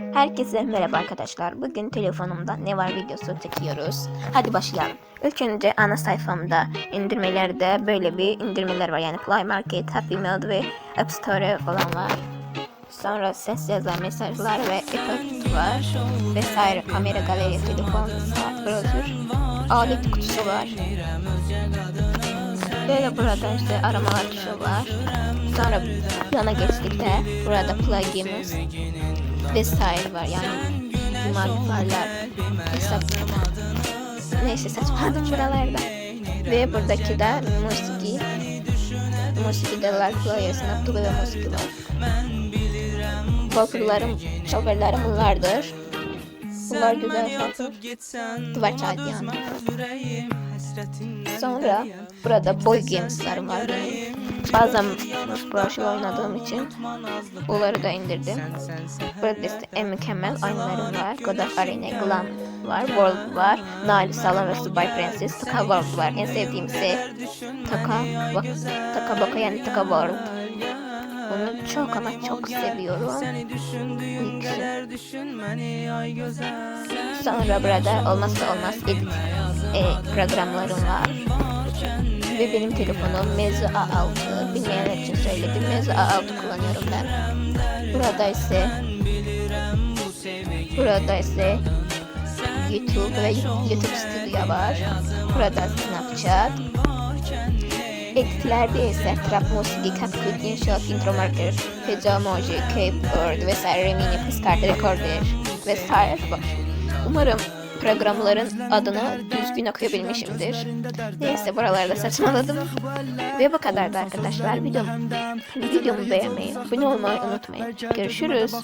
Herkese merhaba arkadaşlar. Bugün telefonumda ne var videosu çekiyoruz. Hadi başlayalım. İlk önce ana sayfamda indirmelerde böyle bir indirmeler var. Yani Play Market, Happy Meal ve App Store falan var. Sonra ses yazan mesajlar ve effect var. Vesaire kamera, galeri, telefon, saat, browser, alet kutusu var. Böyle burada işte aramalar tuşu var. Sonra yana geçtik de burada plugins vesaire var. Yani modifilerler hesap neyse saçmaladım şuralarda ve buradaki de musiki. Musiki de var players noktalı ve musiki var. Popülerim, şoförlerim bunlardır. Bunlar güzel. Duvar kağıdı yani. Sonra burada boy games'larım var benim. Bazen Brush'la oynadığım için bunları da indirdim. Burada işte en mükemmel oyunlarım var. God of Arena, Glam var, World var, Nali Salam ve Subay Princess, Taka World var. En sevdiğim ise Taka, Taka Baka yani Taka World. Çok ama çok seviyorum. Sonra burada olmazsa olmaz edit e, programlarım var. Ve benim telefonum Meizu A6. Bilmeyenler için söyledim. Meizu A6 kullanıyorum ben. Burada ise burada ise YouTube ve YouTube Studio var. Burada Snapchat. Editlerde ise Trap Musiki, CapCut, InShot, Intro Marker, Feza Emoji, Capeboard vesaire Remini, Piscard, Recorder vesaire var. Umarım programların adını düzgün okuyabilmişimdir. Neyse buralarda saçmaladım. Ve bu kadardı arkadaşlar. Videom, videomu beğenmeyi, abone olmayı unutmayın. Görüşürüz.